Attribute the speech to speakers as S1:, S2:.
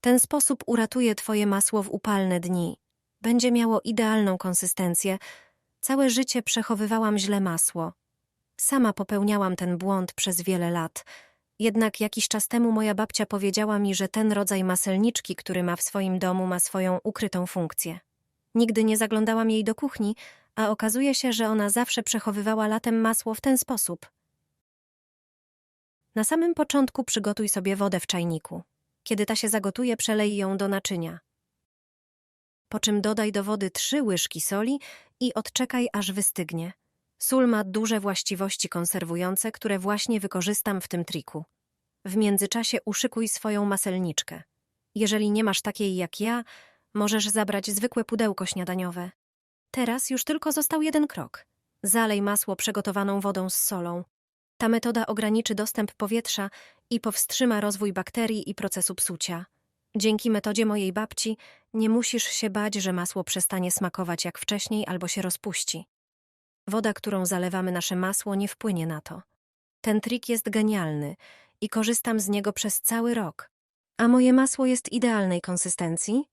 S1: Ten sposób uratuje twoje masło w upalne dni. Będzie miało idealną konsystencję. Całe życie przechowywałam źle masło. Sama popełniałam ten błąd przez wiele lat. Jednak jakiś czas temu moja babcia powiedziała mi, że ten rodzaj maselniczki, który ma w swoim domu, ma swoją ukrytą funkcję. Nigdy nie zaglądałam jej do kuchni, a okazuje się, że ona zawsze przechowywała latem masło w ten sposób. Na samym początku przygotuj sobie wodę w czajniku. Kiedy ta się zagotuje, przelej ją do naczynia. Po czym dodaj do wody trzy łyżki soli i odczekaj, aż wystygnie. Sól ma duże właściwości konserwujące, które właśnie wykorzystam w tym triku. W międzyczasie uszykuj swoją maselniczkę. Jeżeli nie masz takiej jak ja, możesz zabrać zwykłe pudełko śniadaniowe. Teraz już tylko został jeden krok. Zalej masło przygotowaną wodą z solą. Ta metoda ograniczy dostęp powietrza i powstrzyma rozwój bakterii i procesu psucia. Dzięki metodzie mojej babci nie musisz się bać, że masło przestanie smakować jak wcześniej albo się rozpuści. Woda, którą zalewamy nasze masło, nie wpłynie na to. Ten trik jest genialny i korzystam z niego przez cały rok. A moje masło jest idealnej konsystencji,